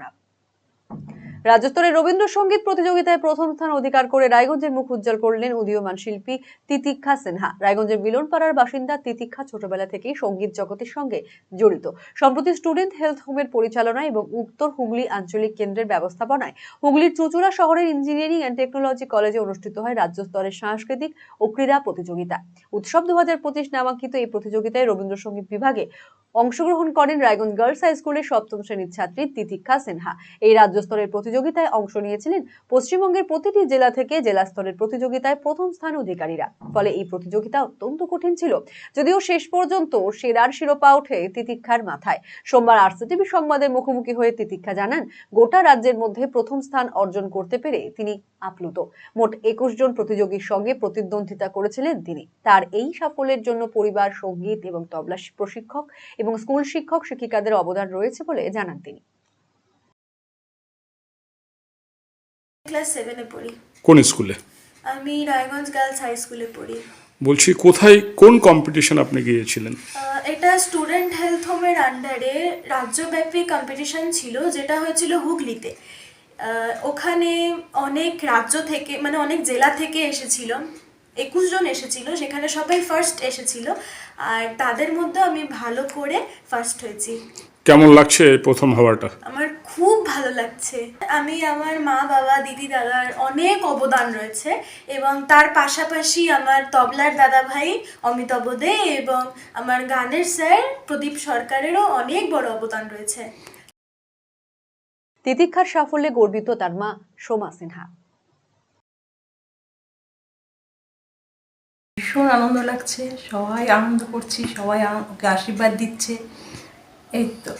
দর্শকরা রাজ্যস্তরের রবীন্দ্রসঙ্গীত প্রতিযোগিতায় প্রথম স্থান অধিকার করে রায়গঞ্জের মুখ উজ্জ্বল করলেন উদীয়মান শিল্পী তিতিক্ষা সিনহা। রায়গঞ্জের মিলনপাড়ার বাসিন্দা তিতিক্ষা ছোটবেলা থেকেই সংগীত জগতের সঙ্গে জড়িত। সম্প্রতি স্টুডেন্ট হেলথ হোমের পরিচালনা এবং উত্তর হুগলি আঞ্চলিক কেন্দ্রের ব্যবস্থাপনায় হুগলির চুচুড়া শহরের ইঞ্জিনিয়ারিং অ্যান্ড টেকনোলজি কলেজে অনুষ্ঠিত হয় রাজ্য স্তরের সাংস্কৃতিক ও ক্রীড়া প্রতিযোগিতা। উৎসব দু হাজার পঁচিশ নামাঙ্কিত এই প্রতিযোগিতায় রবীন্দ্রসঙ্গীত বিভাগে অংশগ্রহণ করেন রায়গঞ্জ গার্লস হাই স্কুলের সপ্তম শ্রেণির ছাত্রী তিতিক্ষা সিনহা। এই রাজ্য স্তরের প্রতিযোগিতায় অংশ নিয়েছিলেন পশ্চিমবঙ্গের প্রতিটি জেলা থেকে জেলা স্তরের প্রতিযোগিতায় প্রথম স্থান অধিকারীরা। ফলে এই প্রতিযোগিতা অত্যন্ত কঠিন ছিল। যদিও শেষ পর্যন্ত সেরার শিরোপা ওঠে তিতিক্ষার মাথায়। সোমবার আরসিটিভি সংবাদের মুখোমুখি হয়ে তিতিক্ষা জানান, গোটা রাজ্যের মধ্যে প্রথম স্থান অর্জন করতে পেরে তিনি আপ্লুত। মোট একুশ জন প্রতিযোগীর সঙ্গে প্রতিদ্বন্দ্বিতা করেছিলেন তিনি। তার এই সাফল্যের জন্য পরিবার, সংগীত এবং তবলা প্রশিক্ষক এবং স্কুল শিক্ষক শিক্ষিকাদের অবদান রয়েছে বলে জানান তিনি। ক্লাস সেভেনে পড়ি। কোন স্কুলে? আমি রায়গঞ্জ গার্লস হাই স্কুলে পড়ি। বলছি কোথায় কোন কম্পিটিশন আপনি গিয়েছিলেন? আহ, এটা স্টুডেন্ট হেলথ হোমের আন্ডারে রাজ্যব্যাপী কম্পিটিশন ছিল যেটা হয়েছিল হুগলিতে। আহ, ওখানে অনেক রাজ্য থেকে মানে অনেক জেলা থেকে এসেছিল। একুশ জন এসেছিল সেখানে সবাই ফার্স্ট এসেছিল আর তাদের মধ্যে আমি ভালো করে ফার্স্ট হয়েছি। কেমন লাগছে প্রথম হওয়াটা? আমার খুব ভালো লাগছে। আমি আমার মা বাবা দিদি দাদার অনেক অবদান রয়েছে এবং তার পাশাপাশি আমার তবলার দাদা ভাই অমিতাভ দে এবং আমার গানের স্যার প্রদীপ সরকারেরও অনেক বড় অবদান রয়েছে। তিতিক্ষার সাফল্যে গর্বিত তার মা সোমা সিনহা। ভীষণ আনন্দ লাগছে। সবাই আনন্দ করছি সবাই ওকে আশীর্বাদ দিচ্ছে। এই তো।